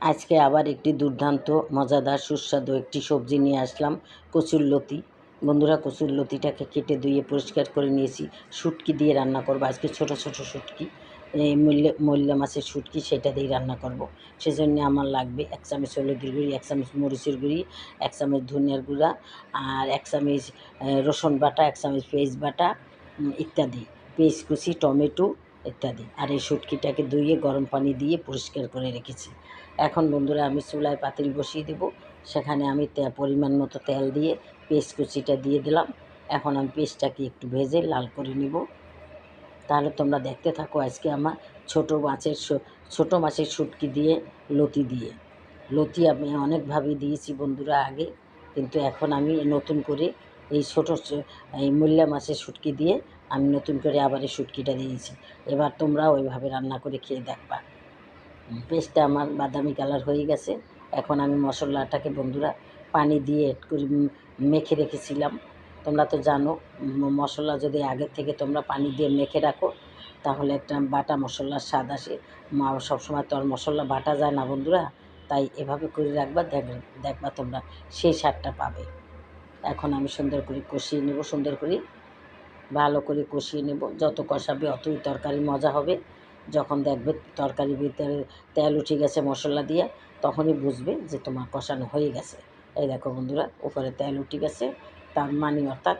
আজকে আবার একটি দুর্দান্ত, মজাদার, সুস্বাদু একটি সবজি নিয়ে আসলাম, কচুর লতি। বন্ধুরা, কচুর লতিটাকে কেটে ধুয়ে পরিষ্কার করে নিয়েছি। শুটকি দিয়ে রান্না করব। আজকে ছোট ছোট শুটকি। মূল্যে, মূল্য মাছের শুটকি সেটা দিয়ে রান্না করব। সেজন্য আমার লাগবে এক চামচ হলুদের গুঁড়ি, এক চামচ মরিচের গুঁড়ি, এক চামচ ধনিয়ার গুঁড়া আর এক চামচ রসুন বাটা, এক চামচ পেঁয়াজ বাটা ইত্যাদি। পেঁয়াজ কুচি, টমেটো ইত্যাদি। আর এই শুটকিটাকে ধুয়ে গরম পানি দিয়ে পরিষ্কার করে রেখেছি। এখন বন্ধুরা আমি চুলায় পাতিল বসিয়ে দেবো। সেখানে আমি পরিমাণ মতো তেল দিয়ে পেস্ট কুচিটা দিয়ে দিলাম। এখন আমি পেস্টটাকে একটু ভেজে লাল করে নিব। তাহলে তোমরা দেখতে থাকো আজকে আমার ছোট মাছের ছোট মাছের শুটকি দিয়ে, লতি দিয়ে। লতি আমি অনেকভাবে দিয়েছি বন্ধুরা আগে, কিন্তু এখন আমি নতুন করে এই ছোটো এই মূল্যা মাছের শুটকি দিয়ে আমি নতুন করে আবার এই শুটকিটা দিয়েছি। এবার তোমরাও ওইভাবে রান্না করে খেয়ে দেখবা। পেস্টটা আমার বাদামি কালার হয়ে গেছে। এখন আমি মশলাটাকে বন্ধুরা পানি দিয়ে করে মেখে রেখেছিলাম। তোমরা তো জানো মশলা যদি আগের থেকে তোমরা পানি দিয়ে মেখে রাখো, তাহলে একটা বাটা মশলার স্বাদ আসে। মা সবসময় তো আর মশলা বাটা যায় না বন্ধুরা, তাই এভাবে করে রাখবা, দেখ, দেখবা তোমরা সেই স্বাদটা পাবে। এখন আমি সুন্দর করে কষিয়ে নেব, সুন্দর করে, ভালো করে কষিয়ে নেব। যত কষাবে, অতই তরকারি মজা হবে। যখন দেখবে তরকারির ভিতরে তেল উঠে গেছে মশলা দিয়ে, তখনই বুঝবে যে তোমার কষানো হয়ে গেছে। এই দেখো বন্ধুরা, উপরে তেল উঠে গেছে, তার মানে অর্থাৎ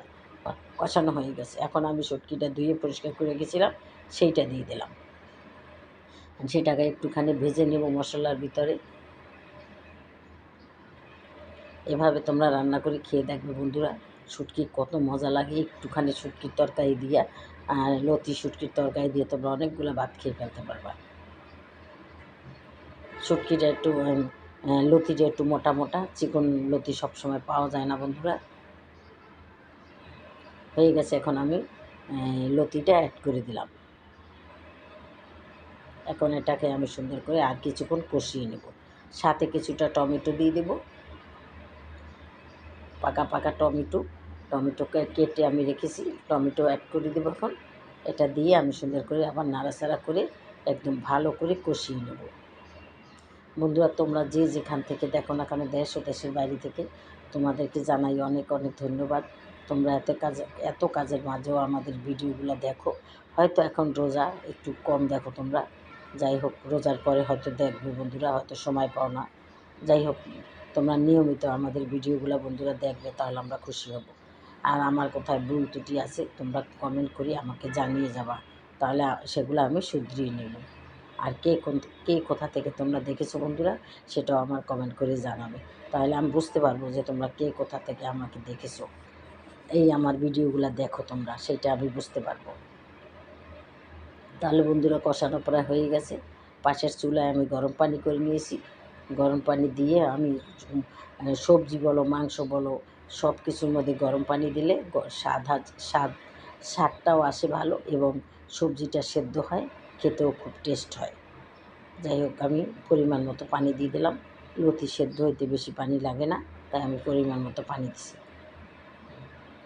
কষানো হয়ে গেছে। এখন আমি শুটকিটা ধুয়ে পরিষ্কার করে গেছিলাম সেইটা দিয়ে দিলাম। সেটাকে একটুখানি ভেজে নেব মশলার ভিতরে। এভাবে তোমরা রান্না করে খেয়ে দেখবে বন্ধুরা, শুটকি কত মজা লাগে। একটুখানি শুটকির তরকারি দিয়া আর লতি শুটকির তরকারি দিয়ে তোমরা অনেকগুলো ভাত খেয়ে ফেলতে পারবা। শুটকিটা একটু লতিটা একটু মোটা মোটা, চিকন লতি সবসময় পাওয়া যায় না বন্ধুরা। হয়ে গেছে এখন আমি লতিটা অ্যাড করে দিলাম। এখন এটাকে আমি সুন্দর করে আর কিছুক্ষণ কষিয়ে নেব। সাথে কিছুটা টমেটো দিয়ে দেবো। পাকা পাকা টমেটো। টমেটোকে কেটে আমি রেখেছি, টমেটো অ্যাড করে দেবো এখন। এটা দিয়ে আমি সুন্দর করে আবার নাড়াচাড়া করে একদম ভালো করে কষিয়ে নেব। বন্ধুরা, তোমরা যে যেখান থেকে দেখো না কেন, দেশ ও দেশের বাইরে থেকে, তোমাদেরকে জানাই অনেক অনেক ধন্যবাদ। তোমরা এত কাজ, এত কাজের মাঝেও আমাদের ভিডিওগুলো দেখো। হয়তো এখন রোজা একটু কম দেখো তোমরা। যাই হোক, রোজার পরে হয়তো দেখবে বন্ধুরা, হয়তো সময় পাও না। যাই হোক, তোমরা নিয়মিত আমাদের ভিডিওগুলো বন্ধুরা দেখবে, তাহলে আমরা খুশি হব। আর আমার কোথায় ভুল ত্রুটি আছে, তোমরা কমেন্ট করে আমাকে জানিয়ে যাবা। তাহলে সেগুলো আমি শুধরিয়ে নেব। আর কে কোন, কে কোথা থেকে তোমরা দেখেছ বন্ধুরা, সেটাও আমার কমেন্ট করে জানাবে। তাহলে আমি বুঝতে পারব যে তোমরা কে কোথা থেকে আমাকে দেখেছ। এই আমার ভিডিওগুলো দেখো তোমরা, সেটা আমি বুঝতে পারব। তাহলে বন্ধুরা কষানো প্রায় হয়ে গেছে। পাশের চুলায় আমি গরম পানি করে নিয়েছি। গরম পানি দিয়ে আমি সবজি বলো, মাংস বলো সব কিছুর মধ্যে গরম পানি দিলে স্বাদ স্বাদ, স্বাদটাও আসে ভালো এবং সবজিটা সেদ্ধ হয়, খেতেও খুব টেস্ট হয়। যাই হোক, আমি পরিমাণ মতো পানি দিয়ে দিলাম। লতি সেদ্ধ হইতে বেশি পানি লাগে না, তাই আমি পরিমাণ মতো পানি দিছি।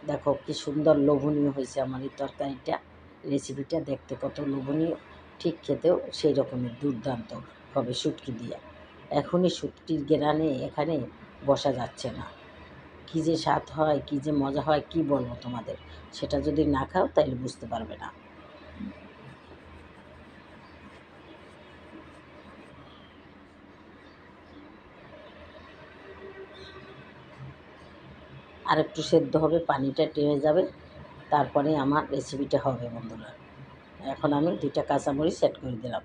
দেখো কি সুন্দর লোভনীয় হয়েছে আমার এই তরকারিটা রেসিপিটা দেখতে কত লোভনীয়। ঠিক খেতেও সেই রকমের দুর্দান্ত হবে শুটকি দিয়ে। এখনই শুটকির গেরানে এখানে বসা যাচ্ছে না। কী যে স্বাদ হয়, কী যে মজা হয়, কি বলব তোমাদের? সেটা যদি না খাও তাহলে বুঝতে পারবে না। আর একটু সেদ্ধ হবে, পানিটা টেনে যাবে, তারপরে আমার রেসিপিটা হবে বন্ধুরা। এখন আমি দুইটা কাঁচামরিচ সেট করে দিলাম।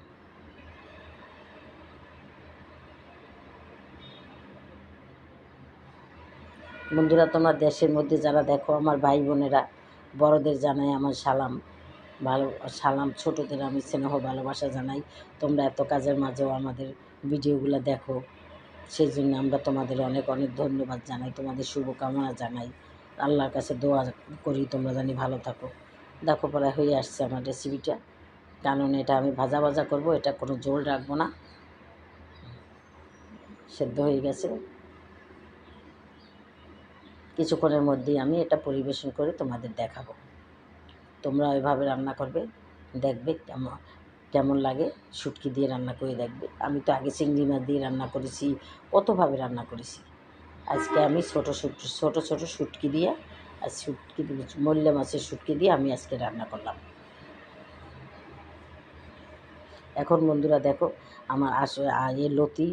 বন্ধুরা, তোমরা দেশের মধ্যে যারা দেখো, আমার ভাই বোনেরা, বড়দের জানাই আমার সালাম। ভালো, সালাম ছোটদের আমি স্নেহ, ভালোবাসা জানাই। তোমরা এত কাজের মাঝেও আমাদের ভিডিওগুলো দেখো সেই জন্য আমরা তোমাদের অনেক অনেক ধন্যবাদ জানাই, তোমাদের শুভকামনা জানাই। আল্লাহর কাছে দোয়া করি, তোমরা জানি ভালো থাকো। দেখো পরে হয়ে আসছে আমার রেসিপিটা কারণ এটা আমি ভাজা ভাজা করব, এটা কোনো জোল রাখব না। সেদ্ধ হয়ে গেছে। কিছুক্ষণের মধ্যেই আমি এটা পরিবেশন করে তোমাদের দেখাবো। তোমরা এভাবে রান্না করবে, দেখবে কেমন কেমন লাগে, শুটকি দিয়ে রান্না করে দেখবে। আমি তো আগে চিংড়ি মাছ দিয়ে রান্না করেছি, কতভাবে রান্না করেছি। আজকে আমি ছোটো ছোটো ছোটো শুটকি দিয়ে, আর শুটকি মল্লে মাছের শুটকি দিয়ে আমি আজকে রান্না করলাম। এখন বন্ধুরা দেখো, আমার আস এ লতি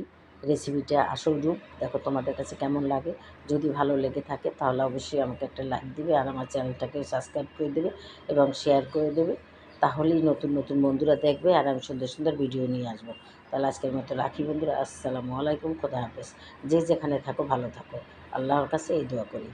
রেসিপিটা আসল রূপ, দেখো তোমাদের কাছে কেমন লাগে। যদি ভালো লেগে থাকে, তাহলে অবশ্যই আমাকে একটা লাইক দিবে আর আমার চ্যানেলটাকে সাবস্ক্রাইব করে দেবে এবং শেয়ার করে দেবে। তাহলেই নতুন নতুন বন্ধুরা দেখবে আর আমি সুন্দর সুন্দর ভিডিও নিয়ে আসব। তাহলে আজকের মতো রাখি বন্ধুরা। আসসালামু আলাইকুম, খোদা হাফেজ। যে যেখানে থাকো, ভালো থাকো। আল্লাহর কাছে এই দোয়া করি।